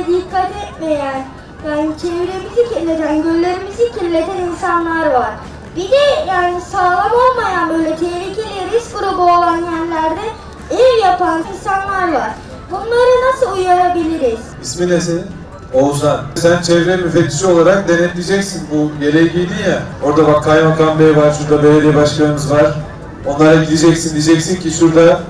etmeyen, yani çevremizi kirleten, göllerimizi kirleten insanlar var. Bir de yani sağlam olmayan böyle tehlikeli risk grubu olan yerlerde ev yapan insanlar var. Bunları nasıl uyarabiliriz? İsmi ne senin? Oğuzhan. Sen çevre müfettişi olarak denetleyeceksin. Bu yeleği giydin ya. Orada bak kaymakam bey var, şurada belediye başkanımız var. Onlara gideceksin diyeceksin ki şurada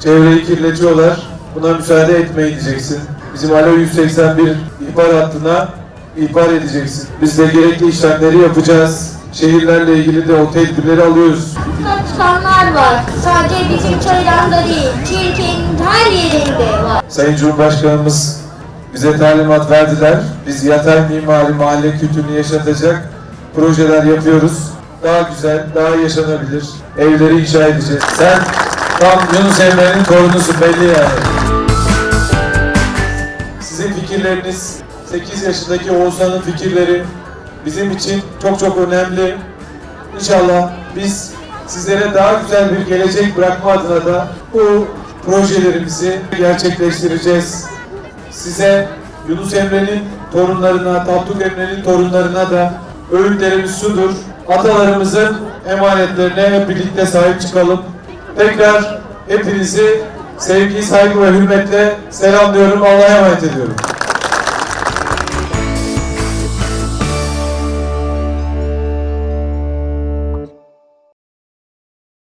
çevreyi kirletiyorlar. Buna müsaade etmeyin diyeceksin. Bizim Alo 181 ihbar hattına ihbar edeceksin. Biz de gerekli işlemleri yapacağız. Şehirlerle ilgili de o tedbirleri alıyoruz. Çıkanlar var. Sadece bizim çevremde değil, Türkiye'nin her yerinde var. Sayın Cumhurbaşkanımız bize talimat verdiler. Biz yatay mimari mahalle kültürünü yaşatacak projeler yapıyoruz. Daha güzel, daha yaşanabilir evleri inşa edeceğiz. Sen tam Yunus Emre'nin torunusun belli yani. Fikirleriniz, 8 yaşındaki Oğuzhan'ın fikirleri bizim için çok çok önemli. İnşallah biz sizlere daha güzel bir gelecek bırakma adına da bu projelerimizi gerçekleştireceğiz. Size Yunus Emre'nin torunlarına, Tapduk Emre'nin torunlarına da öğütlerimiz şudur. Atalarımızın emanetlerine hep birlikte sahip çıkalım. Tekrar hepinizi sevgi, saygı ve hürmetle selamlıyorum. Allah'a emanet ediyorum.